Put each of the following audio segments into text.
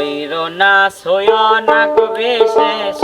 কইর না সয় না কবে শেষ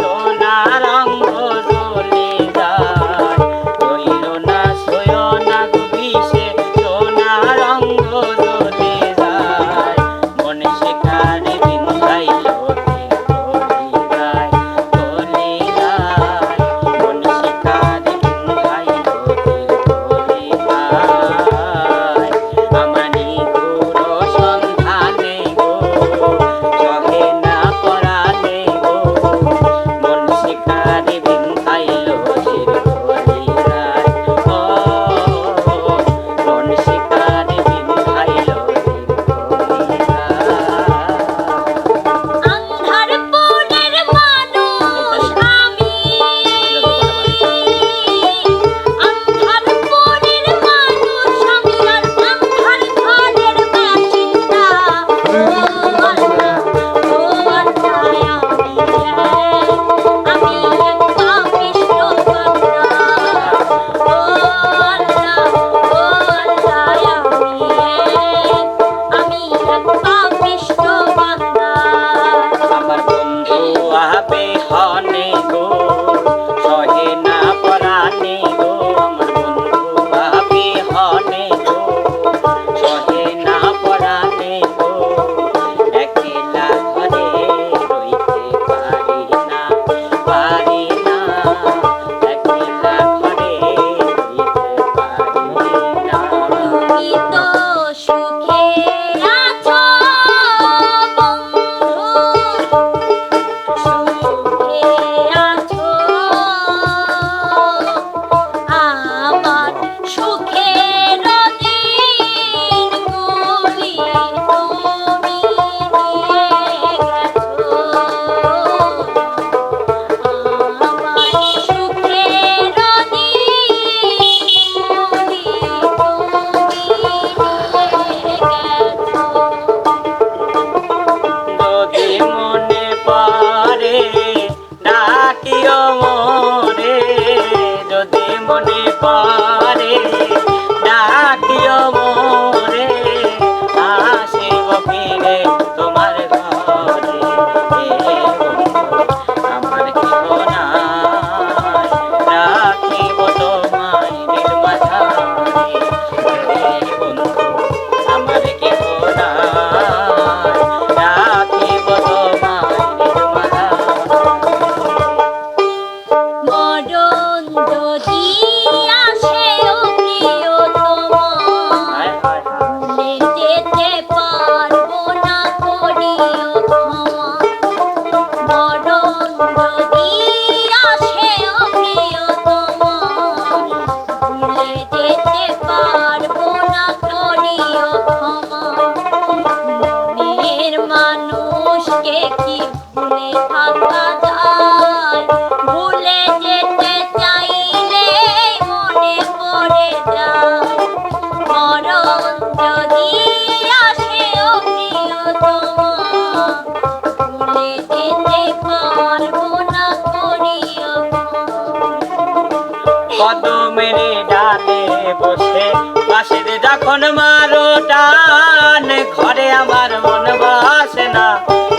কত কদমের ডালে বসে বাসের যখন মারো টান, ঘরে আমার মন বাসে না।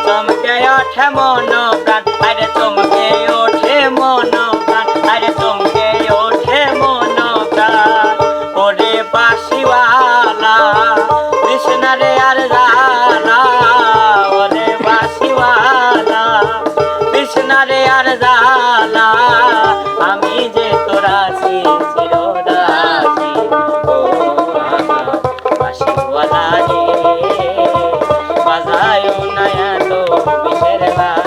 চমকে ওঠে মন প্রাণ, আরে চমকে ওঠে মন প্রাণ, আরে চমকে ওঠে মন প্রাণ। ওরে বাসিওয়ালা কৃষ্ণারে আর জালা ওরে বাসিওয়ালা কৃষ্ণারে আর জালা নয়া তো বিশের বা